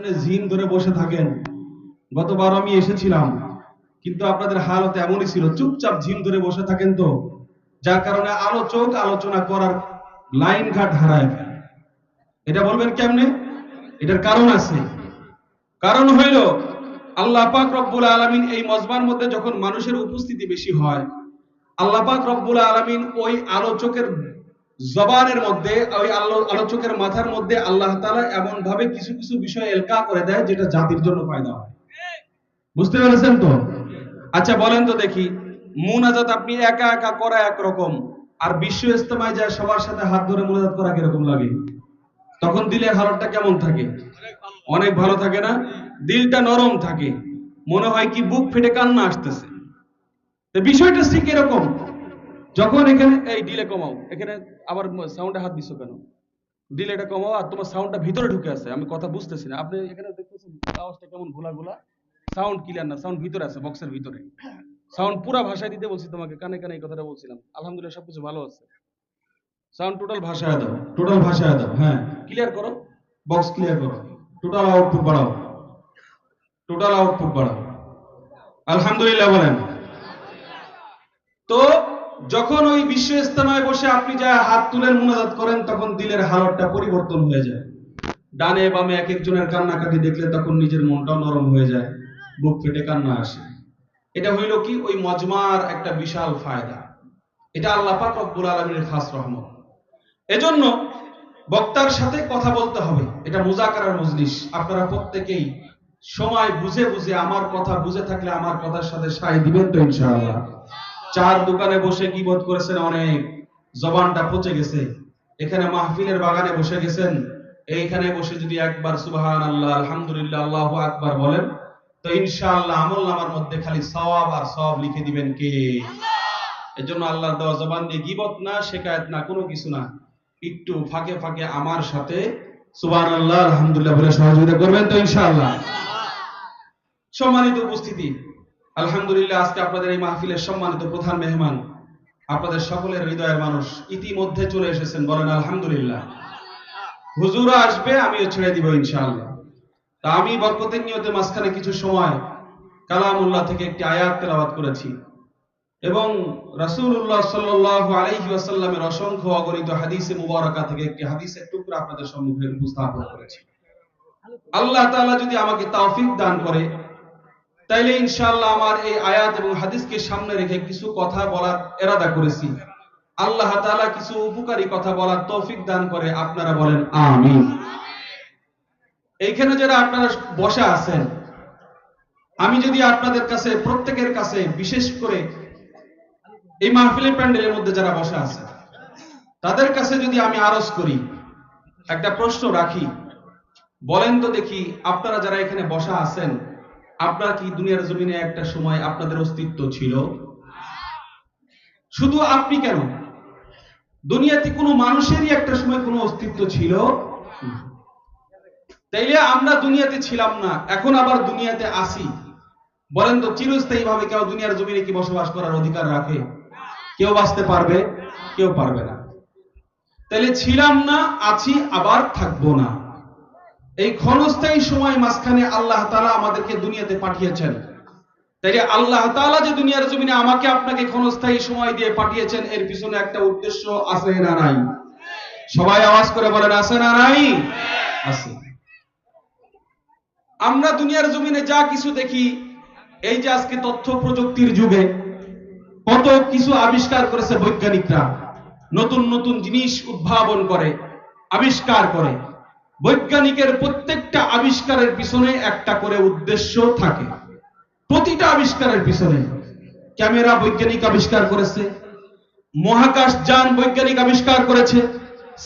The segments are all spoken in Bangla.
এমনি জিন ধরে বসে থাকেন। গতবার আমি এসেছিলাম, কিন্তু আপনাদের হালত এমনই ছিল, চুপচাপ ঝিম ধরে বসে থাকেন তো। যার কারণে আলোচক আলোচনা করার লাইন ঘাট হারায় এটা বলবেন কেমনে? এটার কারণ আছে। কারণ হইল, আল্লাহ পাক রব্বুল আলামিন এই মজবার মধ্যে যখন মানুষের উপস্থিতি বেশি হয়, আল্লাহ পাক রব্বুল আলামিন ওই আলোচকের জবানের মধ্যে, ওই আলো- আলোচকের মাথার মধ্যে আল্লাহ তাআলা এমন ভাবে কিছু কিছু বিষয় এলকা করে দেয় যেটা জাতির জন্য ফায়দা হয়। বুঝতে পেরেছেন তো? আচ্ছা বলেন তো দেখি। মুনাজাত আপনি একা একা করা একরকম, আর বিশ্ব ইস্তেমায় যায় সবার সাথে হাত ধরে মুনাজাত করা কীরকম লাগে? তখন দিলের হালতটা কেমন থাকে? অনেক ভালো থাকে না? দিলটা নরম থাকে। মনে হয় কি বুক ফেটে কান্না আসতেছে। বিষয়টা ঠিক এরকম। যখন এখানে, এই ডিলে কমাও, এখানে আবার সাউন্ডে হাত দিছো কেন? ডিলেটা কমাও আর তোমার সাউন্ডটা ভিতরে ঢুকে আছে, আমি কথা বুঝতেছি না। আপনি এখানে দেখতেছেন, আওয়াজটা কেমন ঘোলা ঘোলা সাউন্ড ক্লিয়ার না সাউন্ড ভিতরে আছে বক্সের ভিতরে। সাউন্ড পুরা ভাষায় দিতে বলছি তোমাকে, কানে কানে এই কথাটা বলছিলাম। আলহামদুলিল্লাহ সবকিছু ভালো আছে। সাউন্ড টোটাল ভাষায় দাও টোটাল ভাষায় দাও হ্যাঁ। ক্লিয়ার করো? বক্স ক্লিয়ার করো। টোটাল আউটপুট বাড়াও। টোটাল আউটপুট বাড়াও। আলহামদুলিল্লাহ বলেন। তো যখন ওই বিশ্ব ইস্তেমায় বসে আপনি যা হাত তুলেন, মুনাজাত করেন, তখন দিলের হালতটা পরিবর্তন হয়ে যায়। ডানে বামে এক একজনের কান্নাকাটি দেখলে তখন নিজের মনটাও নরম হয়ে যায়, বুক ফেটে কান্না আসে। এটা হইল কি? ওই মজমার একটা বিশাল ফায়দা। এটা আল্লাহ পাক রব্বুল আলমীর খাস রহমত। এজন্য বক্তার সাথে কথা বলতে হবে। এটা মুজাকারার মজলিস। আপনারা প্রত্যেকেই সময় বুঝে বুঝে আমার কথা বুঝে থাকলে আমার কথার সাথে সাই দিবেন তো ইনশাআল্লাহ। চার দোকানে বসে কি বোধ করেছেন অনেক, জবানটা পচে গেছে। এখানে মাহফিলের বাগানে বসে গেছেন। এইখানে বসে যদি একবার সুবহান আল্লাহ আলহামদুলিল্লাহ, আল্লাহু আকবার বলেন, তো ইনশাআল্লাহ আমল নামার মধ্যে খালি সওয়াব আর সওয়াব লিখে দিবেন কে? এজন্য আল্লাহর দেওয়া জবান দিয়ে গিবত না শেখায়ত না, কোনো কিছু না। একটু ফাঁকে ফাঁকে আমার সাথে সুবহান আল্লাহ আলহামদুলিল্লাহ বলে সহযোগিতা করবেন তো ইনশাআল্লাহ। সম্মানিত উপস্থিতি আলহামদুলিল্লাহ, আজকে আপনাদের এই মাহফিলের সম্মানিত প্রধান মেহমান, আপনাদের সকলের হৃদয়ের মানুষ ইতিমধ্যে চলে এসেছেন বলেন আলহামদুলিল্লাহ। হুজুরা আসবে, আমিও ছেড়ে দিব ইনশাআল্লাহ। তা আমি বরকতের নিয়তে মাঝখানে কিছু সময় কালামুল্লাহ থেকে একটি আয়াত তেলাওয়াত করেছি। এবং রাসূলুল্লাহ সাল্লাল্লাহু আলাইহি ওয়াসাল্লামের অসংখ্য অগণিত হাদিসে মুবারাকা থেকে একটি হাদিসের টুকরা আপনাদের সম্মুখে উপস্থাপন করেছি। আল্লাহ তাআলা যদি আমাকে তৌফিক দান করে তাইলে ইনশাআল্লাহ আমার এই আয়াত এবং হাদিসকে সামনে রেখে কিছু কথা বলার এরাদা করেছি। আল্লাহ তাআলা কিছু উপকারী কথা বলার তৌফিক দান করে আপনারা বলেন আমিন। এইখানে যারা আপনারা বসা আছেন, আমি যদি আপনাদের কাছে, প্রত্যেকের কাছে বিশেষ করে এই মাহফিলের প্যান্ডেলের মধ্যে যারা বসা আছে তাদের কাছে যদি আমি আরজ করি, একটা প্রশ্ন রাখি। বলেন তো দেখি আপনারা যারা এখানে বসা আছেন আপনার কি দুনিয়ার জমিনে একটা সময় আপনাদের অস্তিত্ব ছিল? শুধু আপনি কেন? দুনিয়াতে কোনো মানুষেরই একটা সময় কোনো অস্তিত্ব ছিল? তাইলে আমরা দুনিয়াতে ছিলাম না, এখন আবার দুনিয়াতে আসি বলেন তো চিরস্থায়ী ভাবে কেউ দুনিয়ার জমিনে কি বসবাস করার অধিকার রাখে? কেউ বাঁচতে পারবে, কেউ পারবে না। তাইলে ছিলাম না, আছি, আবার থাকব না। এই ক্ষণস্থায়ী সময় মাঝখানে আল্লাহ তাআলা আমাদেরকে দুনিয়াতে পাঠিয়েছেন। তাইলে আল্লাহ তাআলা যে দুনিয়ার জমিনে আমাকে আপনাকে ক্ষণস্থায়ী সময় দিয়ে পাঠিয়েছেন, এর পিছনে একটা উদ্দেশ্য আছে না নাই? সবাই আওয়াজ করে বলেন, আছে না নাই? আছে। আমরা দুনিয়ার জমিনে যা কিছু দেখি, এই যে আজকে তথ্য প্রযুক্তির যুগে, কত কিছু আবিষ্কার করেছে বৈজ্ঞানিকরা। নতুন নতুন জিনিস উদ্ভাবন করে, আবিষ্কার করে। বৈজ্ঞানিকের প্রত্যেকটা আবিষ্কারের পিছনে একটা করে উদ্দেশ্য থাকে। প্রতিটা আবিষ্কারের পিছনে ক্যামেরা বৈজ্ঞানিক আবিষ্কার করেছে, মহাকাশ যান বৈজ্ঞানিক আবিষ্কার করেছে,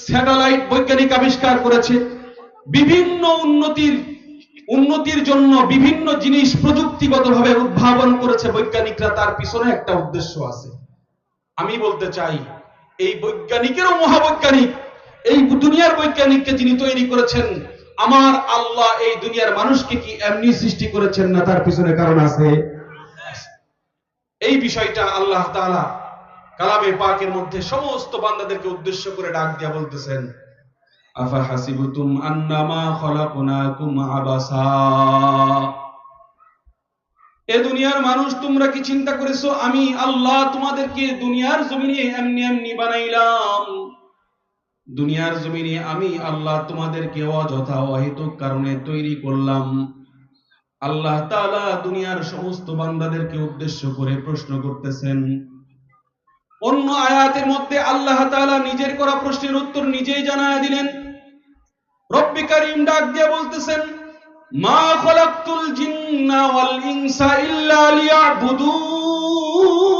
স্যাটেলাইট বৈজ্ঞানিক আবিষ্কার করেছে, বিভিন্ন উন্নতির উন্নতির জন্য বিভিন্ন জিনিস প্রযুক্তিগতভাবে উদ্ভাবন করেছে বৈজ্ঞানিকরা, তার পিছনে একটা উদ্দেশ্য আছে। আমি বলতে চাই, এই বৈজ্ঞানিকেরও মহাবৈজ্ঞানিক এই দুনিয়ার বৈজ্ঞানিককে যিনি তৈরি করেছেন, আমার আল্লাহ এই দুনিয়ার মানুষকে কি এমনি সৃষ্টি করেছেন না তার পিছনে কারণ আছে? এই বিষয়টা আল্লাহ তাআলা কালামে পাকের মধ্যে সমস্ত বান্দাদেরকে উদ্দেশ্য করে ডাক দিয়া বলতেছেন এ দুনিয়ার মানুষ, তোমরা কি চিন্তা করেছ, আমি আল্লাহ তোমাদেরকে দুনিয়ার জমিনে এমনি এমনি বানাইলাম। দুনিয়ার জমিনে আমি আল্লাহ তোমাদেরকে অযথা অহেতুক কারণে তৈরি করলাম। আল্লাহ তাআলা দুনিয়ার সমস্ত বান্দাদেরকে উদ্দেশ্য করে প্রশ্ন করতেছেন। অন্য আয়াতের মধ্যে আল্লাহ তাআলা নিজের করা প্রশ্নের উত্তর নিজেই জানায় দিলেন। রব্বি করিম ডাক দিয়ে বলতেছেন, মা খলাকতুল জিন্না ওয়াল ইনসা ইল্লা লিয়াবুদুন।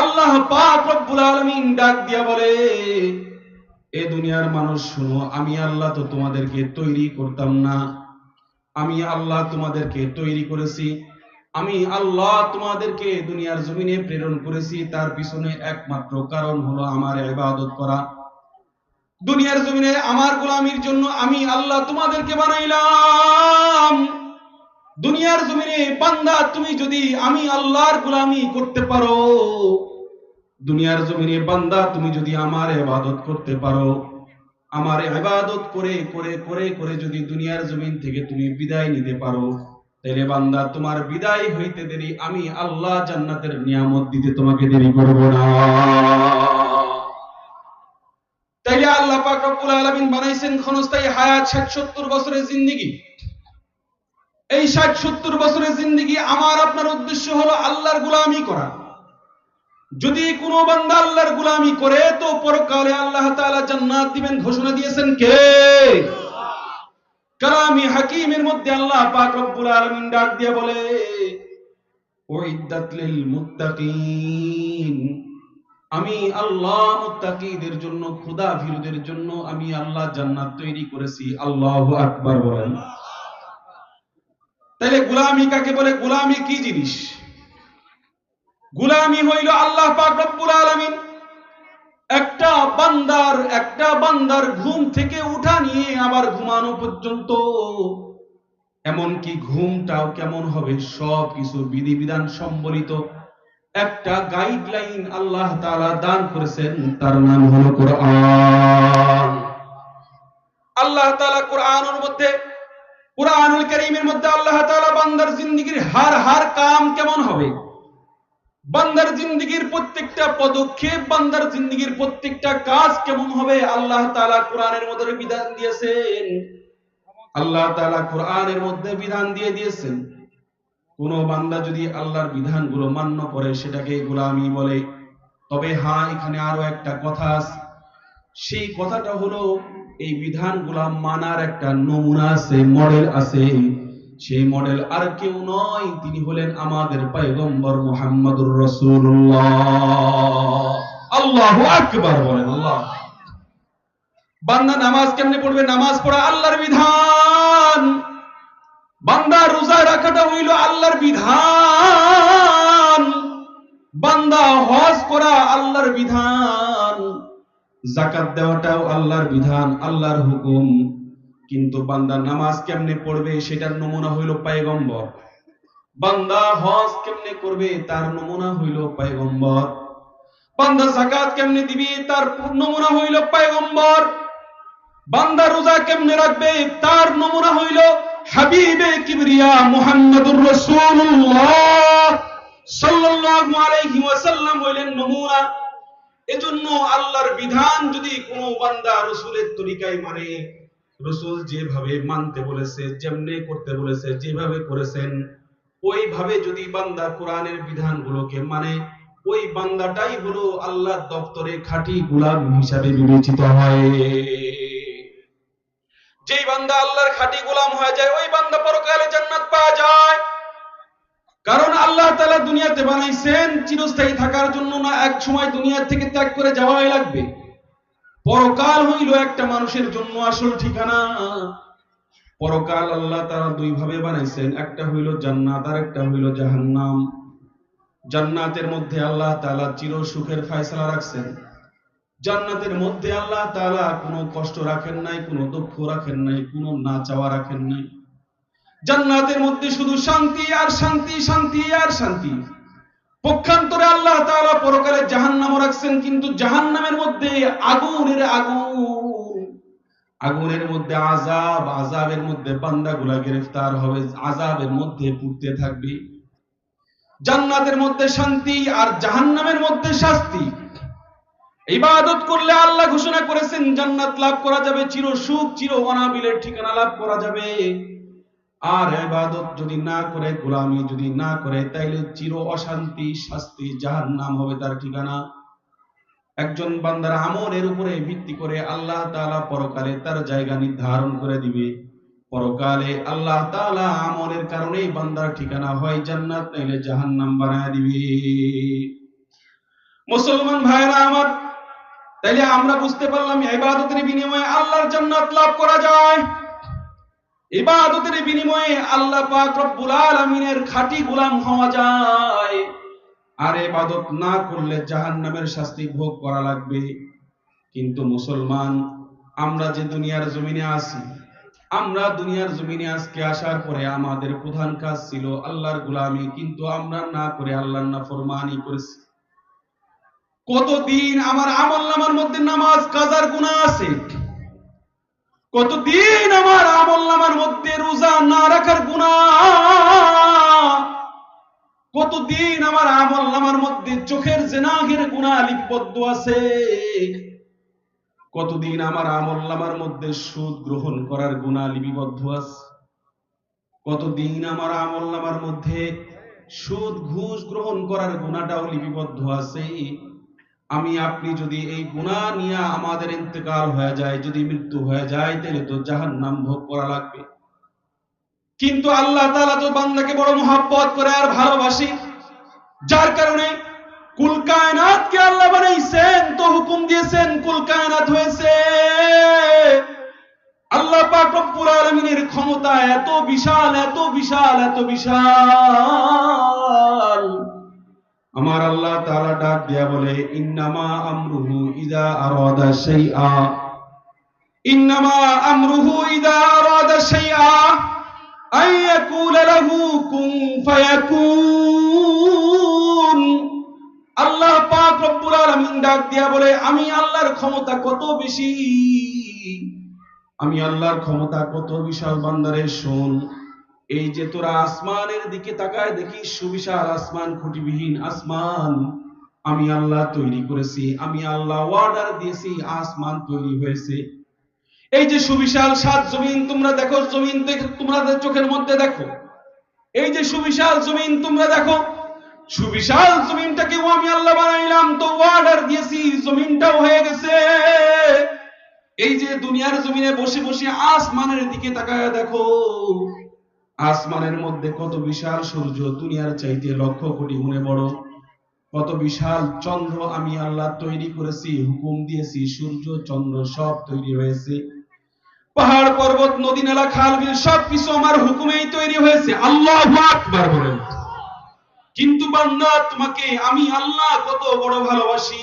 আল্লাহ পাক রব্বুল আলামিন ডাক দিয়া বলে, এ দুনিয়ার মানুষ, শুনো, আমি আল্লাহ তো তোমাদেরকে তৈরি করতাম না। আমি আল্লাহ তোমাদেরকে তৈরি করেছি। আমি আল্লাহ তোমাদেরকে দুনিয়ার জমিনে প্রেরণ করেছি। তার পিছনে একমাত্র কারণ হলো আমার ইবাদত করা। দুনিয়ার জমিনে আমার গোলামির জন্য আমি আল্লাহ তোমাদেরকে বানাইলাম। দুনিয়ার জমিনে বান্দা, তুমি যদি আমি আল্লাহর গোলামি করতে পারো দুনিয়ার জমিনে বান্দা, তুমি যদি আমার ইবাদত করতে পারো, আমার ইবাদত করে করে করে করে যদি দুনিয়ার জমিন থেকে তুমি বিদায় নিতে পারো তাহলে বান্দা, তোমার বিদায় হইতে দেরি, আমি আল্লাহ জান্নাতের নিয়ামত দিতে তোমাকে দেরি করব না। তাইলে আল্লাহ পাক রব্বুল আলামিন বানাইছেন ক্ষণস্থায়ী হায়াত 60 বছরের জিন্দেগি। এই 60 70 বছরের জিন্দেগি আমার, আপনার উদ্দেশ্য হলো আল্লাহর গোলামি করা। যদি কোনো বান্দা আল্লাহর গোলামি করে, তো পরকালে আল্লাহ তাআলা জান্নাত দিবেন ঘোষণা দিয়েছেন কে? কালামি হাকিমের মধ্যে আল্লাহ পাক রব্বুল আলামিন ডাক দিয়ে বলে, উইদ্দাত লিল মুত্তাকিন। আমি আল্লাহ মুত্তাকিদের জন্য, খোদা ভীরুদের জন্য আমি আল্লাহ জান্নাত তৈরি করেছি। আল্লাহু আকবার বলেন। তাহলে গোলামি কাকে বলে? গোলামি কি জিনিস? গোলামি হইল আল্লাহ পাক রব্বুল আলামিন। একটা বান্দার একটা বান্দার ঘুম থেকে উঠা নিয়ে আবার ঘুমানো পর্যন্ত। এমনকি ঘুমটাও কেমন হবে? সব কিছু বিধিবিধান সম্বলিত একটা গাইডলাইন আল্লাহ তাআলা দান করেছেন, তার নাম হলো কোরআন। আল্লাহ তাআলা কোরআনের মধ্যে, কোরআনুল কারীমের মধ্যে আল্লাহ তাআলা বান্দার জিন্দেগির হার হার কাম কেমন হবে? বান্দার জিন্দগির প্রত্যেকটা পদক্ষেপ, বান্দার জিন্দগির প্রত্যেকটা কাজ কেমন হবে? আল্লাহ তাআলা কোরআনের মধ্যে বিধান দিয়েছেন। আল্লাহ তাআলা কোরআনের মধ্যে বিধান দিয়ে দিয়েছেন। কোন বান্দা যদি আল্লাহর বিধানগুলো মান্য করে, সেটাকে গোলামি বলে। তবে হ্যাঁ এখানে আরও একটা কথা আছে। সেই কথাটা হলো, এই বিধান বিধানগুলা মানার একটা নমুনা আছে, মডেল আছে। সেই মডেল আর কেউ নয়, তিনি হলেন আমাদের পয়গম্বর মুহাম্মদুর রাসূলুল্লাহ। আল্লাহু আকবার বলেন, আল্লাহ। বান্দা নামাজ কেমনে পড়বে? নামাজ পড়া আল্লাহর বিধান। বান্দা রোজা রাখাটা হইল আল্লাহর বিধান। বান্দা হজ করা আল্লাহর বিধান। জাকাত দেওয়াটাও আল্লাহর বিধান, আল্লাহর হুকুম। কিন্তু বান্দা নামাজ কেমনে পড়বে সেটার নমুনা হইল পায়গম্বর। বান্দা হজ কেমনে করবে তার নমুনা হইল পায়গম্বর। বান্দা জাকাত কেমনে দিবে তার নমুনা হইল পায়গম্বর। বান্দা রোজা কেমনে রাখবে তার নমুনা হইল হাবিবে কিবরিয়া মুহাম্মদুর রাসূলুল্লাহ। সাল্লাল্লাহু আলাইহি ওয়াসাল্লাম হইলেন নমুনা। এজন্য আল্লাহর বিধান যদি কোনো বান্দা রসুলের তরিকায় মানে রসুল যেভাবে মানতে বলেছে, যেমনে করতে বলেছে, যেভাবে করেছেন, ওইভাবে যদি বান্দা কোরআনের বিধানগুলোকে মানে ওই বান্দাটাই হলো আল্লাহ দপ্তরে খাঁটি গোলাম হিসাবে বিবেচিত হয়। যেই বান্দা আল্লাহর খাঁটি গোলাম হয়ে যায়, ওই বান্দা পরকালে জান্নাত পাওয়া যায়। কারণ আল্লাহ তাআলা দুনিয়াতে বানাইছেন, চিরস্থায়ী থাকার জন্য না, এক সময় দুনিয়া থেকে ত্যাগ করে যাওয়াই লাগবে। পরকাল হইল একটা মানুষের জন্য আসল ঠিকানা। পরকাল আল্লাহ তারা দুই ভাবে বানাইছেন, একটা হইল জান্নাত আর একটা হইল জাহান্নাম। জান্নাতের মধ্যে আল্লাহ তাআলা চির সুখের ফয়সালা রাখছেন। জান্নাতের মধ্যে আল্লাহ তাআলা কোনো কষ্ট রাখেন নাই, কোনো দুঃখ রাখেন নাই, কোনো না চাওয়া রাখেন নাই। জান্নাতের মধ্যে শুধু শান্তি আর শান্তি শান্তি আর শান্তি। পক্ষান্তরে আল্লাহ তাআলা পরকালে জাহান্নামও রাখছেন, কিন্তু জাহান্নামের মধ্যে আগুনের আগুন। আগুনের মধ্যে আজাব আজাবের মধ্যে বান্দাগুলা গ্রেফতার হবে আজাবের মধ্যে পুড়তে থাকবে। জান্নাতের মধ্যে শান্তি আর জাহান্নামের মধ্যে শাস্তি। ইবাদত করলে আল্লাহ ঘোষণা করেছেন, জান্নাত লাভ করা যাবে, চির সুখ, চির অনাবিলের ঠিকানা লাভ করা যাবে। আর ইবাদত যদি না করে, গোলামি যদি না করে, তাইলে চির অশান্তি, শাস্তি, জাহান্নাম হবে তার ঠিকানা। একজন বান্দার আমলের উপরে ভিত্তি করে আল্লাহ তাআলা পরকালে তার জায়গা নির্ধারণ করে দিবে। পরকালে আল্লাহ তাআলা আমলের কারণেই বান্দার ঠিকানা হয় জান্নাত নাইলে জাহান্নাম বানায় দিবে। মুসলমান ভাইরা আমার, তাইলে আমরা বুঝতে পারলাম ইবাদতের বিনিময়ে আল্লাহর জান্নাত লাভ করা যায়। ইবাদতের বিনিময়ে আল্লাহ পাক রব্বুল আলামিনের খাঁটি গোলাম হওয়া যায়। আর ইবাদত না করলে জাহান্নামের শাস্তি ভোগ করা লাগবে। কিন্তু মুসলমান, আমরা যে দুনিয়ার জমিনে আছি, আমরা দুনিয়ার জমিনে আজকে আসার পরে আমাদের প্রধান কাজ ছিল আল্লাহর গোলামি, কিন্তু আমরা না করে আল্লাহর নাফরমানি করেছি। কতদিন আমার আমল নামার মধ্যে নামাজ, কাজার গুণা আছে? কতদিন আমার আমল নামার মধ্যে রোজা না রাখার গুণা কতদিন আমার আমল নামার মধ্যে চোখের জেনাগের গুণা লিপিবদ্ধ আছে? কতদিন আমার আমল নামার মধ্যে সুদ গ্রহণ করার গুণা লিপিবদ্ধ আছে? কতদিন আমার আমল নামার মধ্যে সুদ ঘুষ গ্রহণ করার গুণাটাও লিপিবদ্ধ আছে? আমি আপনি যদি এই গুণা নিয়ে আমাদের ইন্তেকাল হয়ে যায়, যদি মৃত্যু হয়ে যায়, তাহলে তো জাহান নাম ভোগ করা লাগবে। কিন্তু আল্লাহ তাআলা তো বান্দাকে বড় মহাব্বত করে আর ভালোবাসি। যার কারণে কুল কায়নাতকে আল্লাহ বানাইছেন, তো হুকুম দিয়েছেন, কুল কায়নাত হয়েছে। আল্লাহ পাক রব্বুল আলামিনের ক্ষমতা এত বিশাল এত বিশাল এত বিশাল। আমার আল্লাহ তাআলা ডাক দিয়া বলে, ইন্নামা আমরুহু ইদা আরাদা শাইআ। ইন্নামা আমরুহু ইদা আরাদা শাইআ। আন ইয়াকুলা লাহু কুন ফায়াকুন। আল্লাহ পাক রব্বুল আলামিন ডাক দিয়া বলে, আমি আল্লাহর ক্ষমতা কত বেশি? আমি আল্লাহর ক্ষমতা কত বিশাল বান্দারে, শোন। এই যে তোরা আসমানের দিকে তাকায় দেখি সুবিশাল আসমান, খুঁটিবিহীন আসমান। আমি আল্লাহ তৈরি করেছি, আমি আল্লাহ অর্ডার দিয়েছি, আসমান তৈরি হয়েছে। এই যে সুবিশাল সাত জমিন, তোমরা দেখো জমিন তোমরা চোখের মধ্যে দেখো। এই যে সুবিশাল জমিন, তোমরা দেখো। সুবিশাল জমিনটাকেও আমি আল্লাহ বানাইলাম, তো অর্ডার দিয়েছি, জমিনটাও হয়ে গেছে। এই যে দুনিয়ার জমিনে বসে বসে আসমানের দিকে তাকায় দেখো। আসমানের মধ্যে কত বিশাল সূর্য, দুনিয়ার চাইতে লক্ষ কোটি গুণে বড়। কত বিশাল চন্দ্র আমি আল্লাহ তৈরি করেছি, হুকুম দিয়েছি, সূর্য, চন্দ্র সব তৈরি হয়েছে। পাহাড়, পর্বত, নদী, নালা, খাল, বিল সব কিছু আমার হুকুমেই তৈরি হয়েছে। আল্লাহ আকবার বলেন। কিন্তু বান্দা, তোমাকে আমি আল্লাহ কত বড় ভালোবাসি।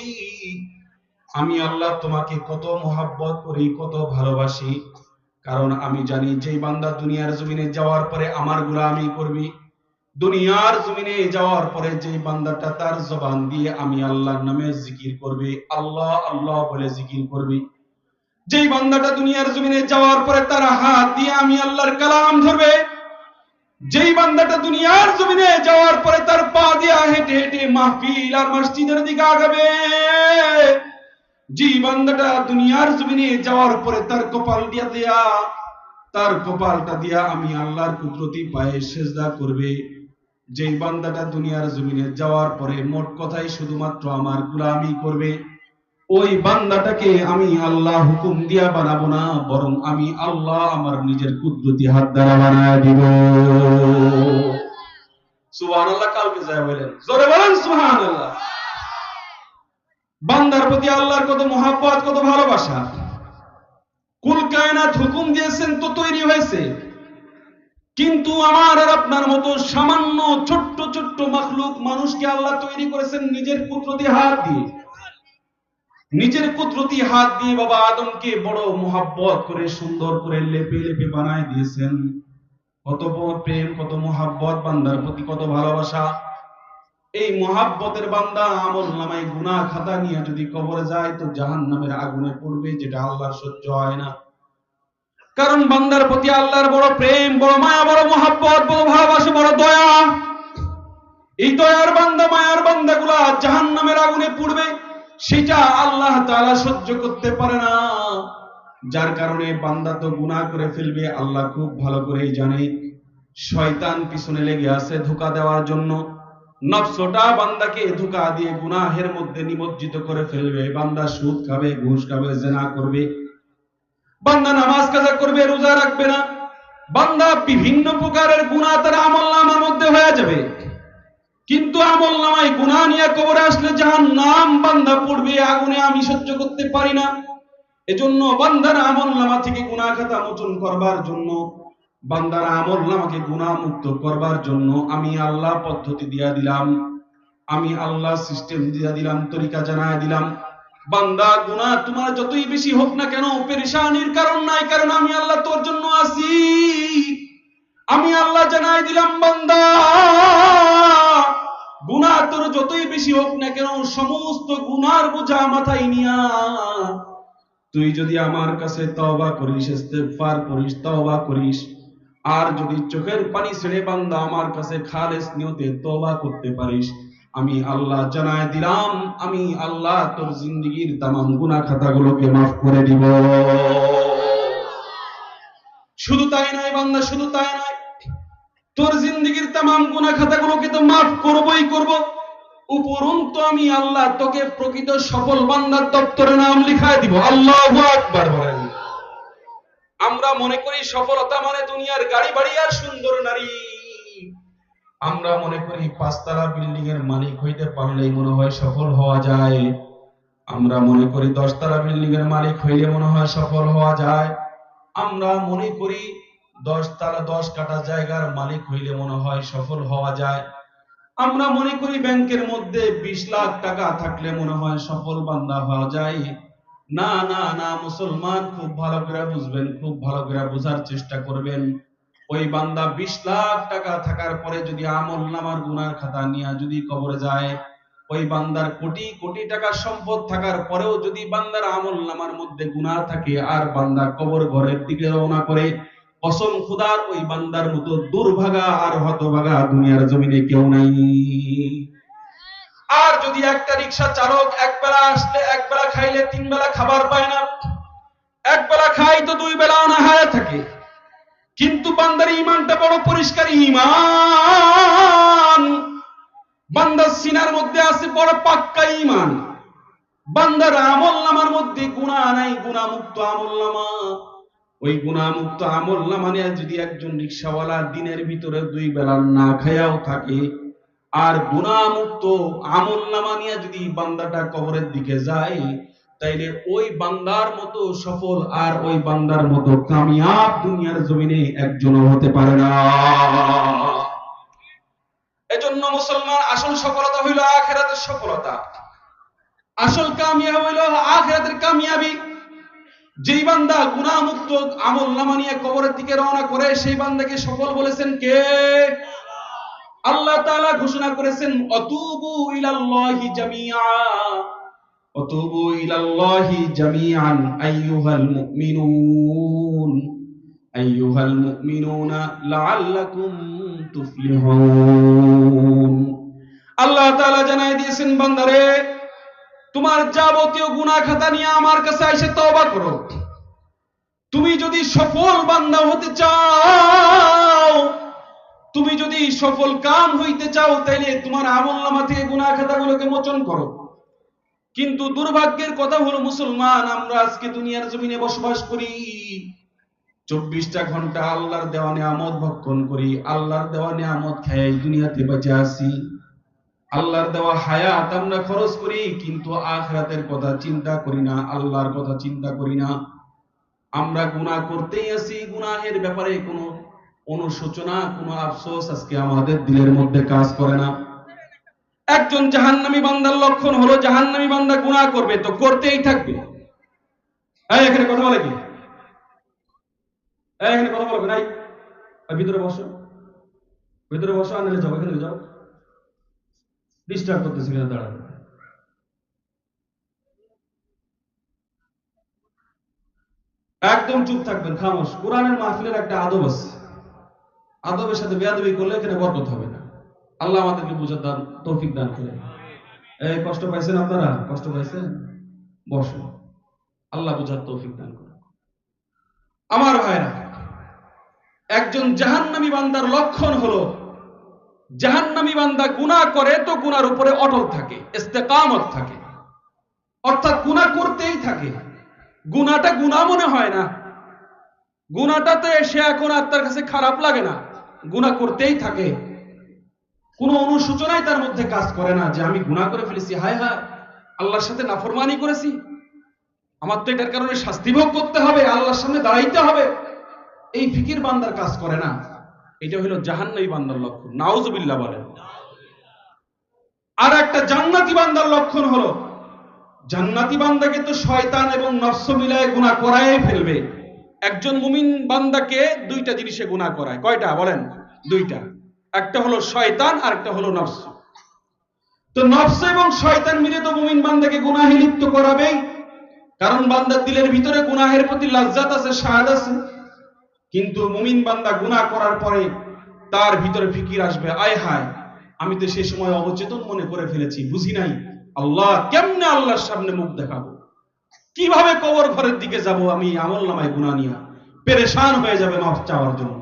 আমি আল্লাহ তোমাকে কত মোহাব্বত করি, কত ভালোবাসি। কারণ আমি জানি যে বান্দা দুনিয়ার জমিনে যাওয়ার পরে আমার গোলামি করবি, দুনিয়ার জমিনে যাওয়ার পরে যে বান্দাটা তার জবান দিয়ে আমি আল্লাহর নামে জিকির করবে, আল্লাহ আল্লাহ বলে জিকির করবি। যেই বান্দাটা দুনিয়ার জমিনে যাওয়ার পরে তার হাত দিয়ে আমি আল্লাহর কালাম ধরবে, যেই বান্দাটা দুনিয়ার জমিনে যাওয়ার পরে তার পা দিয়া হেঁটে হেঁটে মাহফিল আর মসজিদের দিকে আগাবে। যে বান্দাটা দুনিয়ার জমিনে যাওয়ার পরে তার কপাল দিয়া দিয়া, তার কপালটা দিয়া আমি আল্লাহর কুদরতি পায়ে সেজদা করবে। যেই বান্দাটা দুনিয়ার জমিনে যাওয়ার পরে মোট কথাই শুধুমাত্র আমার গুলামি করবে। ওই বান্দাটাকে আমি আল্লাহ হুকুম দিয়া বানাবো না, বরং আমি আল্লাহ আমার নিজের কুদরতি হাত দ্বারা বানায় দিব। সুবহানাল্লাহ, কালকে যায় বলেন। জোরে বলেন সুবহানাল্লাহ। বান্দার প্রতি আল্লাহর কত মহাব্বত, কত ভালোবাসা। কুল কায়নাত হুকুম দিয়েছেন তো তৈরি হয়েছে। কিন্তু আমার আর আপনার মতো সামান্য ছোট্ট ছোট্ট মাখলুক মানুষকে আল্লাহ তৈরি করেছেন নিজের কুদরতি হাত দিয়ে। নিজের কুদরতি হাত দিয়ে বাবা আদমকে বড় মোহাব্বত করে, সুন্দর করে লেপে লেপে বানায় দিয়েছেন। কত প্রেম, কত মোহাব্বত, বান্দার প্রতি কত ভালোবাসা। এই মোহাব্বতের বান্দা, আমল নামায় গুনাহ খাতা নিয়ে যদি কবরে যায়, তো জাহান্নামের আগুনে পড়বে, যেটা আল্লাহর সহ্য হয় না। কারণ বান্দার প্রতি আল্লাহর বড় প্রেম, বড় মায়া, বড় মহাব্বত, বড় ভালোবাসা, বড় দয়া। এই দয়ার বান্দা, মায়ার বান্দাগুলা জাহান নামের আগুনে পুড়বে, সেটা আল্লাহ তাআলা সহ্য করতে পারে না। যার কারণে বান্দা তো গুনাহ করে ফেলবে, আল্লাহ খুব ভালো করেই জানে। শয়তান পিছনে লেগে আছে ধোকা দেওয়ার জন্য। নফসটা বান্দাকে ধোকা দিয়ে গুনাহের মধ্যে নিমজ্জিত করে ফেলবে। বান্দা সুদ খাবে, ঘুষ খাবে, জেনা করবে। বান্দা নামাজ কাজা করবে, রোজা রাখবে না। বান্দা বিভিন্ন প্রকারের গুনাহ তার আমল নামার মধ্যে হয়ে যাবে। কিন্তু আমল নামায় গুনাহ নিয়ে কবরে আসলে জাহান নাম বান্দা পড়বে, আগুনে আমি সহ্য করতে পারি না। এজন্য বান্দার আমল নামা থেকে গুনাহ খাতা মোচন করবার জন্য বান্দার আমল নামাকে গুনাহ মুক্ত করবার জন্য আমি আল্লাহ পদ্ধতি দিয়া দিলাম। আমি আল্লাহ সিস্টেম দিয়া দিলাম, তরিকা জানায় দিলাম। বান্দা, গুনাহ তোমার যতই বেশি হোক না কেন, পেরেশানির কারণ নাই, কারণ আমি আল্লাহ তোর জন্য আছি। আমি আল্লাহ জানাই দিলাম, বান্দা, গুনাহ তোর যতই বেশি হোক না কেন, সমস্ত গুনার বোঝা মাথায় নিয়া তুই যদি আমার কাছে তওবা করিস, ইস্তেগফার করিস, তওবা করিস আর যদি চোখের পানি ছেড়ে বান্দা আমার কাছে খালেস নিয়তে তওবা করতে পারিস, আমি আল্লাহ জানায় দিলাম, আমি আল্লাহ তোর জিন্দেগীর তামাম গুনাহ খাতাগুলোকে মাফ করে দিব। শুধু তাই নয় বান্দা, শুধু তাই নয়, তোর জিন্দেগীর তামাম গুনাহ খাতাগুলোকে তো মাফ করবই করব। উপরন্তু আমি আল্লাহ তোকে প্রকৃত সফল বান্দার দপ্তরে নাম লিখায় দিব। আল্লাহু আকবার বলেন। আমরা মনে করি সফলতা মানে দুনিয়ার গাড়ি বাড়ি আর সুন্দর নারী। আমরা মনে করি পাঁচতলা বিল্ডিং এর মালিক হইতে পারলেই মনে হয় সফল হওয়া যায়। আমরা মনে করি দশতলা বিল্ডিং এর মালিক হইলে মনে হয় সফল হওয়া যায়। আমরা মনে করি দশ তালা দশ কাটা জায়গার মালিক হইলে মনে হয় সফল হওয়া যায়। আমরা মনে করি ব্যাংকের মধ্যে বিশ লাখ টাকা থাকলে মনে হয় সফল বান্দা হওয়া যায়। না না না, মুসলমান খুব ভালো করে বুঝবেন, খুব ভালো করে বোঝার চেষ্টা করবেন। ওই বান্দা বিশ লাখ টাকা থাকার পরে যদি আমল নামার গুনার খাতা নিয়ে যদি কবরে যায়, ওই বান্দার কোটি কোটি টাকা সম্পদ থাকার পরেও যদি বান্দার আমল নামার মধ্যে গুনাহ থাকে, আর বান্দা কবর ঘরের দিকে রওনা করে, কসম খুদার ওই বান্দার মতো দুর্ভাগা আর হতভাগা দুনিয়ার জমিনে কেউ নাই। আর যদি একটা রিক্সা চালক এক বেলা আসলে এক বেলা খাইলে তিন বেলা খাবার পায় না। এক বেলা খাই তো দুই বেলা অনাহারে থাকে। কিন্তু বান্দার ইমানটা বড় পরিষ্কার ইমান বান্দার সিনার মধ্যে আছে বড় পাক্কা ইমান বান্দার আমল নামার মধ্যে গুণা নাই গুণা মুক্ত আমল নামা। ওই গুণামুক্ত আমল নামা নিয়ে যদি একজন রিক্সাওয়ালা দিনের ভিতরে দুই বেলা না খায়াও থাকে আর গুণামুক্ত আমল নামা নিয়ে যদি বান্দাটা কবরের দিকে যায়, তাইলে ওই বান্দার মতো সফল আর ওই বান্দার মতো কামিয়াব দুনিয়ার জমিনে একজনও হতে পারে না। এজন্য মুসলমান আসল সফলতা হইল আখেরাতের সফলতা। আসল কামিয়াবি হইল আখেরাতের কামিয়াবি। যেই বান্দা গুনাহমুক্ত আমল নামা নিয়ে কবরের দিকে রওনা করে, সেই বান্দাকে সফল বলেছেন কে? আল্লাহ তাআলা ঘোষণা করেছেন, অতুবু ইলাল্লাহি জামিআ। অতুবু ইলাল্লাহি জামিআন, আইয়ুহাল মুমিনুন। আইয়ুহাল মুমিনুনা লাআল্লাকুম তুফলিহুন। আল্লাহ তাআলা জানাই দিয়েছেন, বান্দারে, তোমার যাবতীয় গুনাহ খাতা নিয়ে আমার কাছে এসে তওবা করো। তুমি যদি সফল বান্দা হতে চাও তুমি যদি সফল কাম হইতে চাও, তাইলে তোমার আমল নামা থেকে গুনাহ খাতাগুলোকে মোচন করো। কিন্তু দুর্ভাগ্যের কথা হলো, মুসলমান, আমরা আজকে দুনিয়ার জমিনে বসবাস করি। চব্বিশটা ঘণ্টা আল্লাহর দেওয়া নিয়ামত ভক্ষণ করি। আল্লাহর দেওয়া নিয়ামত খেয়ে দুনিয়াতে বেঁচে আছি। আল্লাহর দেওয়া হায়াত আমরা খরচ করি, কিন্তু আখরাতের কথা চিন্তা করি না, আল্লাহর কথা চিন্তা করি না। আমরা গুনাহ করতেই আছি, গুনাহের ব্যাপারে কোনো অনুশোচনা, কোনো আফসোস আজকে আমাদের দিলের মধ্যে কাজ করে না। একজন জাহান্নামী বান্দার লক্ষণ হলো জাহান্নামী বান্দা গুনাহ করবে, তো করতেই থাকবে। এই, এখানে কথা বলে কি? এই, এখানে কথা বলবে নাই? ভিতরে বসো। ভিতরে বসো আনলে যাও, এখানে যাও। ডিস্টার্ব করতেছি কিনা দাঁড়ান একদম চুপ থাকবেন, খামোশ। কোরআনের মাহফিলের একটা আদব আছে। আদবের সাথে বেয়াদবি করলে এখানে বরকত হবে না। আল্লাহ আমাদেরকে বুঝার দান, তৌফিক দান করে এই কষ্ট পাইছেন আপনারা? কষ্ট পাইছেন? বসো। আল্লাহ বুঝার তৌফিক দান করে আমার ভাইরা, একজন জাহান্নামী বান্দার লক্ষণ হলো, জাহান্নামী বান্দা গুনাহ করে তো গুনার উপরে অটল থাকে, ইস্তেকামত থাকে। অর্থাৎ গুনাহ করতেই থাকে। গুনাহটা গুনাহ মনে হয় না। গুনাহটাতে সে এখন আর তার কাছে খারাপ লাগে না। গুনাহ করতেই থাকে। কোনো অনুসূচনাই তার মধ্যে কাজ করে না যে আমি গুনাহ করে ফেলেছি। হায় হায়, আল্লাহর সাথে নাফরমানি করেছি। আমার তো এটার কারণে শাস্তি ভোগ করতে হবে, আল্লাহর সামনে দাঁড়াইতে হবে। এই ফিকির বান্দার কাজ করে না। এটা হলো জাহান্নাই বান্দার লক্ষণ। নাউজুবিল্লাহ বলেন। আর একটা জান্নাতি বান্দার লক্ষণ হলো, জান্নাতি বান্দাকে তো শয়তান এবং নফস মিলায় গুনাহ করায় ফেলবে। একজন মুমিন বান্দাকে দুইটা জিনিসে গুনাহ করায়। কয়টা? বলেন। দুইটা। একটা হলো শয়তান আর একটা হলো নফস। তো নফস এবং শয়তান মিলে তো মুমিন বান্দাকে গুনাহে লিপ্ত করাবেই। কারণ বান্দার দিলের ভিতরে গুনাহের প্রতি লাজ্জাত আছে, শাহাদ আছে। কিন্তু মুমিন বান্দা গুনাহ করার পরে তার ভিতরে ফিকির আসবে। আয় হায়, আমি তো সে সময় অবচেতন মনে করে ফেলেছি, বুঝি নাই? আল্লাহ, কেমনে আল্লাহর সামনে মুখ দেখাবো? কীভাবে কবর ঘরের দিকে যাব আমি? আমল নামায় গুনাহ নিয়ে পেরেশান হয়ে যাবে মাফ চাওয়ার জন্য।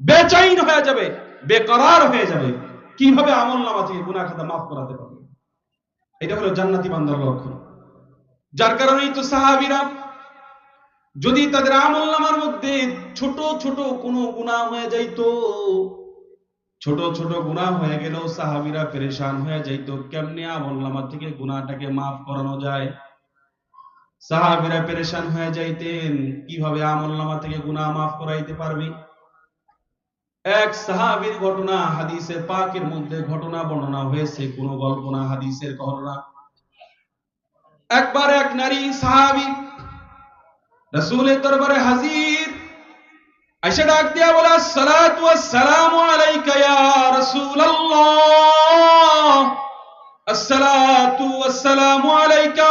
বেচাইন হয়ে যাবে, বেকরার হয়ে যাবে। কীভাবে আমল নামা থেকে গুনাহ খাতা মাফ করাতে পারবে? এটা হলো জান্নাতি বান্দার লক্ষণ। যার কারণেই তো সাহাবীরা যদি তাদের আমল নামার মধ্যে ছোট ছোট কোনো গুনাহ হয়ে যাইতো, ছোট ছোট গুনাহ হয়ে গেলেও সাহাবীরা পেরেশান হয়ে যাইতো। কেমনে আমল নামা থেকে গুনাহটাকে মাফ করানো যায়? সাহাবীরা পেরেশান হয়ে যাইতেন। কীভাবে আমল নামা থেকে গুনাহ মাফ করাইতে পারবি? এক সাহাবীর ঘটনা হাদিসে পাকের মধ্যে ঘটনা বর্ণনা হয়েছে, কোন গল্প না, হাদিসের ঘটনা একবার এক নারী সাহাবী রাসূলের দরবারে হাজির। আয়েশা ডাক দিয়া বলে, আসসালাতু ওয়াসসালামু আলাইকা ইয়া রাসূলুল্লাহ। আসসালাতু ওয়াসসালামু আলাইকা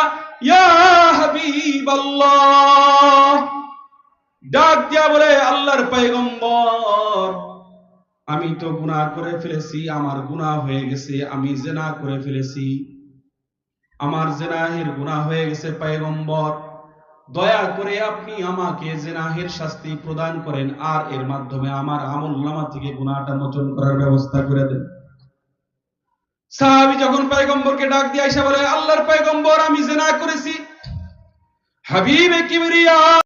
ডাক দিয়া বলে, আল্লাহর পয়গম্বর, আমি তো গুনাহ করে ফেলেছি, আমার গুনাহ হয়ে গেছে, আমি জেনা করে ফেলেছি। আমার জেনাহের গুনাহ হয়ে গেছে, পয়গম্বর, দয়া করে আপনি আমাকে জেনাহের শাস্তি প্রদান করেন, আর এর মাধ্যমে আমার আমল নামা থেকে গুনাহটা মোচন করার ব্যবস্থা করে দেন। সাহাবী যখন পয়গম্বরকে ডাক দিয়ে আইসা বলে আল্লাহর পয়গম্বর আমি জেনা করেছি। হাবিবে কিবরিয়া